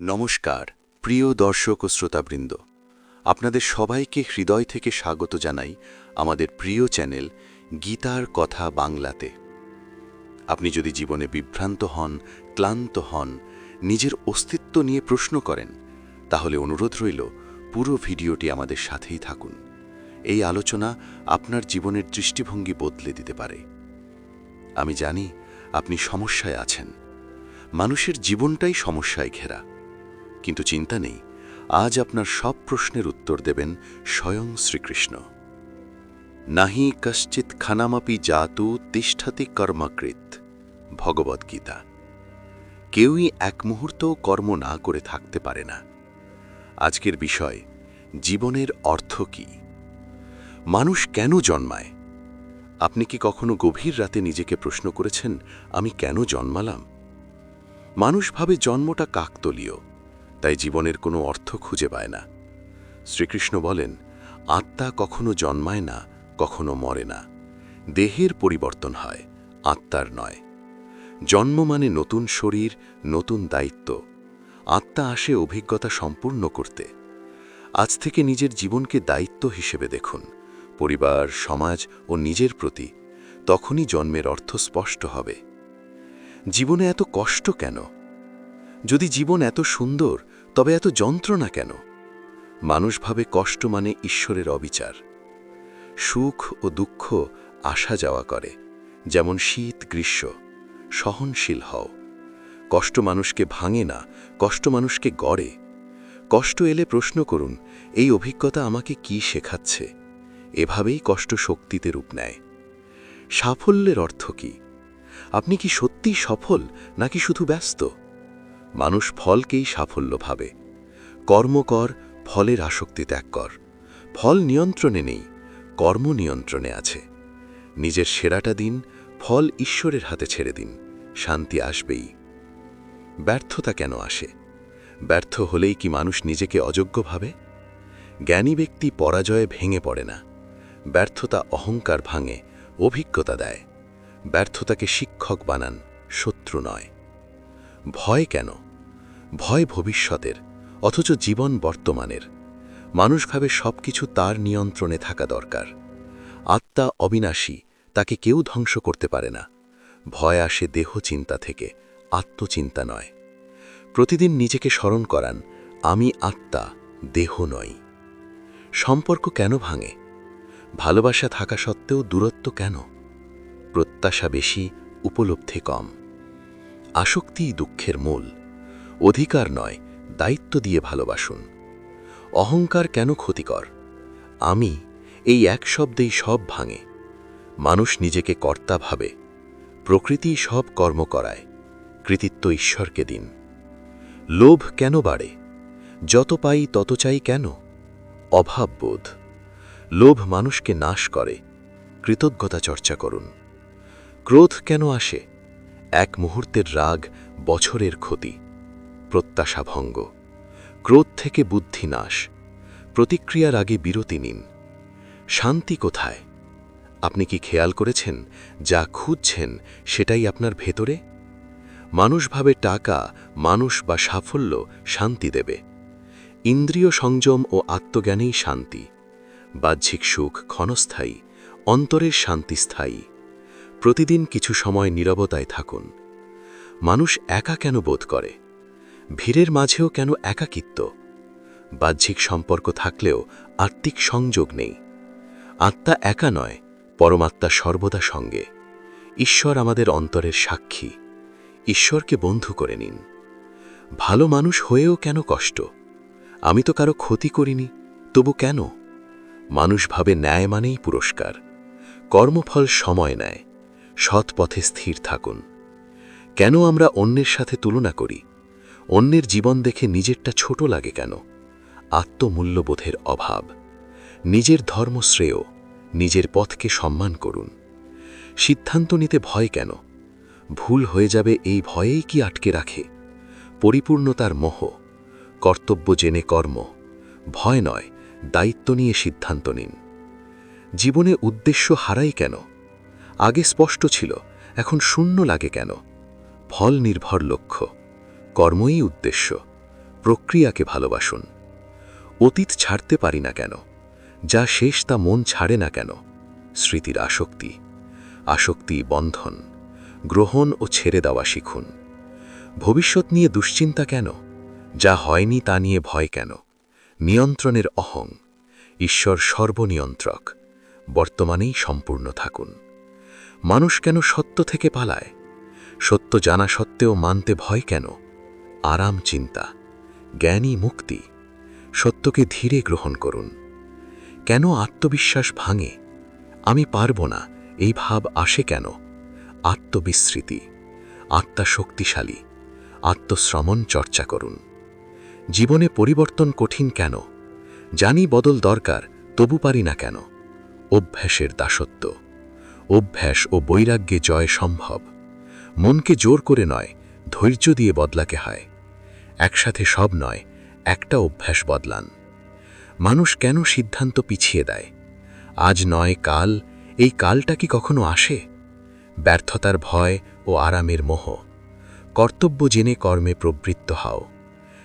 নমস্কার, প্রিয় দর্শক ও শ্রোতাবৃন্দ। আপনাদের সবাইকে হৃদয় থেকে স্বাগত জানাই আমাদের প্রিয় চ্যানেল গীতার কথা বাংলাতে। আপনি যদি জীবনে বিভ্রান্ত হন, ক্লান্ত হন, নিজের অস্তিত্ব নিয়ে প্রশ্ন করেন, তাহলে অনুরোধ রইল পুরো ভিডিওটি আমাদের সাথেই থাকুন। এই আলোচনা আপনার জীবনের দৃষ্টিভঙ্গি বদলে দিতে পারে। আমি জানি আপনি সমস্যায় আছেন। মানুষের জীবনটাই সমস্যায় ঘেরা। কিন্তু চিন্তা নেই। আজ আপনার সব প্রশ্নের উত্তর দেবেন স্বয়ং শ্রীকৃষ্ণ। নাহি কশ্চিৎ খানামাপি জাতু তিষ্ঠতি কর্মকৃত। ভগবদ্গীতা কেউই এক মুহূর্তও কর্ম না করে থাকতে পারে না। আজকের বিষয়, জীবনের অর্থ কি? মানুষ কেন জন্মায়? আপনি কি কখনো গভীর রাতে নিজেকে প্রশ্ন করেছেন, আমি কেন জন্মালাম? মানুষ ভাবে জন্মটা কাকতলীয়। তাই জীবনের কোনো অর্থ খুঁজে পায় না। শ্রীকৃষ্ণ বলেন, আত্মা কখনো জন্মায় না, কখনো মরে না। দেহের পরিবর্তন হয়, আত্মার নয়। জন্ম মানে নতুন শরীর, নতুন দায়িত্ব। আত্মা আসে অভিজ্ঞতা সম্পূর্ণ করতে। আজ থেকে নিজের জীবনকে দায়িত্ব হিসেবে দেখুন। পরিবার, সমাজ ও নিজের প্রতি তখনই জন্মের অর্থ স্পষ্ট হবে। জীবনে এত কষ্ট কেন? যদি জীবন এত সুন্দর তবে এত যন্ত্রণা কেন? মানুষ ভাবে কষ্ট মানে ঈশ্বরের অবিচার। সুখ ও দুঃখ আসা যাওয়া করে, যেমন শীত, গ্রীষ্ম, সহনশীল হও। কষ্ট মানুষকে ভাঙে না, কষ্ট মানুষকে গড়ে। কষ্ট এলে প্রশ্ন করুন, এই অভিজ্ঞতা আমাকে কি শেখাচ্ছে? এভাবেই কষ্ট শক্তিতে রূপ নেয়। সাফল্যের অর্থ কি? আপনি কি সত্যি সফল, নাকি শুধু ব্যস্ত? মানুষ ফলকেই সাফল্য ভাবে। কর্ম কর, ফলের আসক্তি ত্যাগ কর। ফল নিয়ন্ত্রণে নেই, কর্ম নিয়ন্ত্রণে আছে। নিজের সেরাটা দিন, ফল ঈশ্বরের হাতে ছেড়ে দিন, শান্তি আসবেই। ব্যর্থতা কেন আসে? ব্যর্থ হলেই কি মানুষ নিজেকে অযোগ্য ভাবে? জ্ঞানী ব্যক্তি পরাজয়ে ভেঙে পড়ে না। ব্যর্থতা অহংকার ভাঙে, অভিজ্ঞতা দেয়। ব্যর্থতাকে শিক্ষক বানান, শত্রু নয়। ভয় কেন? ভয় ভবিষ্যতের, অথচ জীবন বর্তমানের। মানুষ ভাবে সব কিছু তার নিয়ন্ত্রণে থাকা দরকার। আত্মা অবিনাশী, তাকে কেউ ধ্বংস করতে পারে না। ভয় আসে দেহ চিন্তা থেকে, আত্মচিন্তা নয়। প্রতিদিন নিজেকে স্মরণ করান, আমি আত্মা, দেহ নই। সম্পর্ক কেন ভাঙে? ভালোবাসা থাকা সত্ত্বেও দূরত্ব কেন? প্রত্যাশা বেশি, উপলব্ধি কম। আসক্তিই দুঃখের মূল। অধিকার নয়, দায়িত্ব দিয়ে ভালোবাসুন। অহংকার কেন ক্ষতিকর? আমি এই এক শব্দেই সব ভাঙে। মানুষ নিজেকে কর্তা ভাবে। প্রকৃতি সব কর্ম করায়। কৃতিত্ব ঈশ্বরকে দিন। লোভ কেন বাড়ে? যত পাই তত চাই কেন? অভাববোধ লোভ মানুষকে নাশ করে। কৃতজ্ঞতা চর্চা করুন। ক্রোধ কেন আসে? এক মুহূর্তের রাগ বছরের ক্ষতি প্রত্যাশা ভঙ্গ ক্রোধ থেকে বুদ্ধি নাশ, প্রতিক্রিয়ার আগে বিরতি নিন। শান্তি কোথায়? আপনি কি খেয়াল করেছেন যা খুঁজছেন সেটাই আপনার ভেতরে? মানুষভাবে টাকা, মানুষ বা সাফল্য শান্তি দেবে। ইন্দ্রিয় সংযম ও আত্মজ্ঞানেই শান্তি। বাহ্যিক সুখ ক্ষণস্থায়ী, অন্তরের শান্তি স্থায়ী। প্রতিদিন কিছু সময় নীরবতায় থাকুন। মানুষ একা কেন বোধ করে? ভিড়ের মাঝেও কেন একাকিত্ব? বাহ্যিক সম্পর্ক থাকলেও আত্মিক সংযোগ নেই। আত্মা একা নয়, পরমাত্মা সর্বদা সঙ্গে। ঈশ্বর আমাদের অন্তরের সাক্ষী। ঈশ্বরকে বন্ধু করে নিন। ভালো মানুষ হয়েও কেন কষ্ট? আমি তো কারও ক্ষতি করিনি, তবু কেন? মানুষ ভাবে ন্যায় মানেই পুরস্কার। কর্মফল সময় নেয়। সৎ পথে স্থির থাকুন। কেন আমরা অন্যের সাথে তুলনা করি? অন্যের জীবন দেখে নিজেরটা ছোট লাগে কেন? আত্মমূল্যবোধের অভাব। নিজের ধর্ম শ্রেয়, নিজের পথকে সম্মান করুন। সিদ্ধান্ত নিতে ভয় কেন? ভুল হয়ে যাবে এই ভয়েই কি আটকে রাখে? পরিপূর্ণতার মোহ, কর্তব্য জেনে কর্ম, ভয় নয়, দায়িত্ব নিয়ে সিদ্ধান্ত নিন। জীবনে উদ্দেশ্য হারাই কেন? আগে স্পষ্ট ছিল, এখন শূন্য লাগে কেন? ফল নির্ভর লক্ষ্য, কর্মই উদ্দেশ্য, প্রক্রিয়াকে ভালোবাসুন। অতীত ছাড়তে পারি না কেন, যা শেষ তা মন ছাড়ে না কেন, স্মৃতির আসক্তি আসক্তি বন্ধন, গ্রহণ ও ছেড়ে দেওয়া শিখুন। ভবিষ্যৎ নিয়ে দুশ্চিন্তা কেন, যা হয়নি তা নিয়ে ভয় কেন? নিয়ন্ত্রণের অহং, ঈশ্বর সর্বনিয়ন্ত্রক, বর্তমানেই সম্পূর্ণ থাকুন। মানুষ কেন সত্য থেকে পালায়? সত্য জানা সত্ত্বেও মানতে ভয় কেন? আরাম চিন্তা জ্ঞানী মুক্তি। সত্যকে ধীরে গ্রহণ করুন। কেন আত্মবিশ্বাস ভাঙে? আমি পারব না, এই ভাব আসে কেন? আত্মবিস্মৃতি, আত্মা শক্তিশালী, আত্মশ্রমণ চর্চা করুন। জীবনে পরিবর্তন কঠিন কেন? জানি বদল দরকার, তবু পারি না কেন? অভ্যাসের দাসত্ব। অভ্যাস ও বৈরাগ্যে জয় সম্ভব। মনকে জোর করে নয়, ধৈর্য দিয়ে বদলাকে হয়। একসাথে সব নয়, একটা অভ্যাস বদলান। মানুষ কেন সিদ্ধান্ত পিছিয়ে দেয়? আজ নয়, কাল, এই কালটা কি কখনো আসে? ব্যর্থতার ভয় ও আরামের মোহ। কর্তব্য জেনে কর্মে প্রবৃত্ত হও।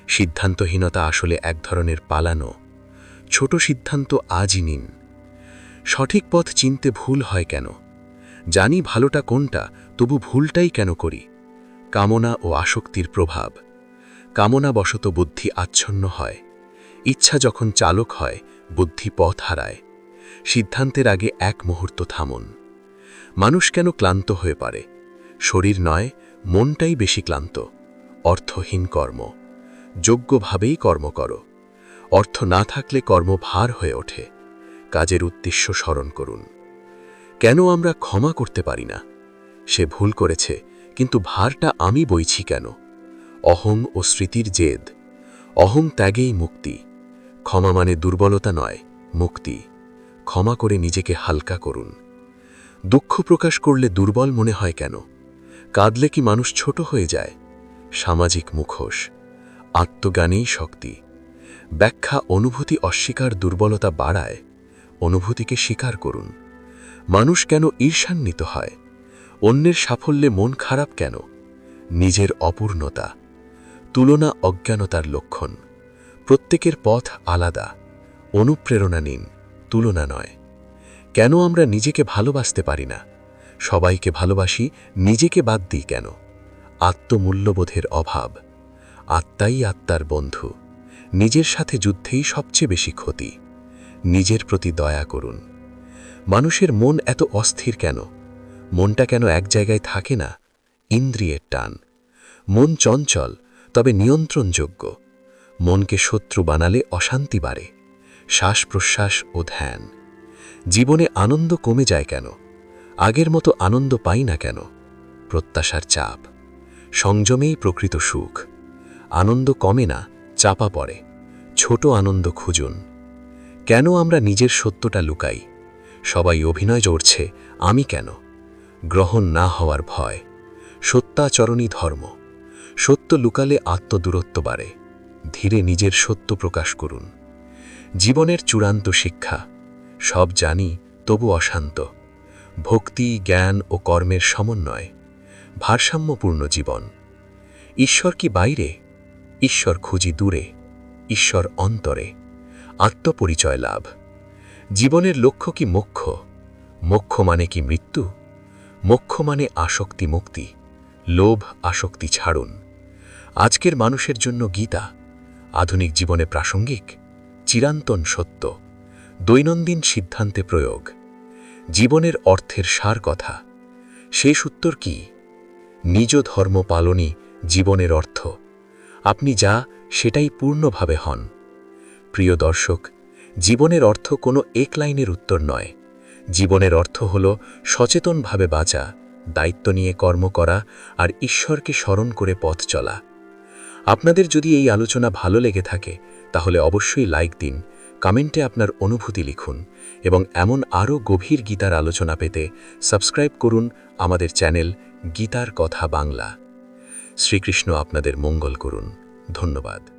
সিদ্ধান্তহীনতা আসলে এক ধরনের পালানো। ছোট সিদ্ধান্ত আজই নিন। সঠিক পথ চিনতে ভুল হয় কেন? জানি ভালোটা কোনটা, তবু ভুলটাই কেন করি? কামনা ও আসক্তির প্রভাব। কামনা কামনাবশত বুদ্ধি আচ্ছন্ন হয়। ইচ্ছা যখন চালক হয়, বুদ্ধি পথ হারায়। সিদ্ধান্তের আগে এক মুহূর্ত থামুন। মানুষ কেন ক্লান্ত হয়ে পারে শরীর নয়, মনটাই বেশি ক্লান্ত। অর্থহীন কর্ম। যোগ্যভাবেই কর্ম করো। অর্থ না থাকলে কর্ম ভার হয়ে ওঠে। কাজের উদ্দেশ্য স্মরণ করুন। কেন আমরা ক্ষমা করতে পারি না? সে ভুল করেছে, কিন্তু ভারটা আমি বইছি কেন? অহং ও স্মৃতির জেদ। অহং ত্যাগেই মুক্তি। ক্ষমা মানে দুর্বলতা নয়, মুক্তি। ক্ষমা করে নিজেকে হালকা করুন। দুঃখ প্রকাশ করলে দুর্বল মনে হয় কেন? কাঁদলে কি মানুষ ছোট হয়ে যায়? সামাজিক মুখোশ। আত্মজ্ঞানেই শক্তি। ব্যাখ্যা, অনুভূতি অস্বীকার দুর্বলতা বাড়ায়। অনুভূতিকে স্বীকার করুন। মানুষ কেন ঈর্ষান্বিত হয়? অন্যের সাফল্যে মন খারাপ কেন? নিজের অপূর্ণতা। তুলনা অজ্ঞানতার লক্ষণ। প্রত্যেকের পথ আলাদা। অনুপ্রেরণা নিন, তুলনা নয়। কেন আমরা নিজেকে ভালোবাসতে পারি না? সবাইকে ভালোবাসি, নিজেকে বাদ দিই কেন? আত্মমূল্যবোধের অভাব। আত্মাই আত্মার বন্ধু। নিজের সাথে যুদ্ধেই সবচেয়ে বেশি ক্ষতি। নিজের প্রতি দয়া করুন। মানুষের মন এত অস্থির কেন? মনটা কেন এক জায়গায় থাকে না? ইন্দ্রিয়ের টান। মন চঞ্চল, তবে নিয়ন্ত্রণযোগ্য। মনকে শত্রু বানালে অশান্তি বাড়ে শ্বাস প্রশ্বাস ও ধ্যান। জীবনে আনন্দ কমে যায় কেন? আগের মতো আনন্দ পাই না কেন? প্রত্যাশার চাপ। সংযমেই প্রকৃত সুখ। আনন্দ কমে না, চাপা পড়ে। ছোট আনন্দ খুঁজুন। কেন আমরা নিজের সত্যটা লুকাই? সবাই অভিনয় জড়ছে, আমি কেন? গ্রহণ না হওয়ার ভয়। সত্যাচরণই ধর্ম। সত্য লুকালে আত্মদূরত্ব বাড়ে। ধীরে নিজের সত্য প্রকাশ করুন। জীবনের চূড়ান্ত শিক্ষা। সব জানি, তবু অশান্ত। ভক্তি, জ্ঞান ও কর্মের সমন্বয়। ভারসাম্যপূর্ণ জীবন। ঈশ্বর কি বাইরে? ঈশ্বর খুঁজি দূরে। ঈশ্বর অন্তরে। আত্মপরিচয় লাভ। জীবনের লক্ষ্য কি মোক্ষ? মোক্ষ মানে কি মৃত্যু? মোক্ষ মানে আসক্তি মুক্তি, লোভ আসক্তি ছাড়ুন। আজকের মানুষের জন্য গীতা, আধুনিক জীবনে প্রাসঙ্গিক, চিরান্তন সত্য, দৈনন্দিন সিদ্ধান্তে প্রয়োগ। জীবনের অর্থের সার কথা, শেষ উত্তর কি? নিজ ধর্ম পালনই জীবনের অর্থ। আপনি যা, সেটাই পূর্ণভাবে হন। প্রিয় দর্শক জীবনের অর্থ কোনো এক লাইনের উত্তর নয়। জীবনের অর্থ হল সচেতনভাবে বাঁচা, দায়িত্ব নিয়ে কর্ম করা আর ঈশ্বরকে স্মরণ করে পথ চলা। আপনাদের যদি এই আলোচনা ভালো লেগে থাকে, তাহলে অবশ্যই লাইক দিন, কমেন্টে আপনার অনুভূতি লিখুন এবং এমন আরও গভীর গীতার আলোচনা পেতে সাবস্ক্রাইব করুন আমাদের চ্যানেল গীতার কথা বাংলা। শ্রীকৃষ্ণ আপনাদের মঙ্গল করুন। ধন্যবাদ।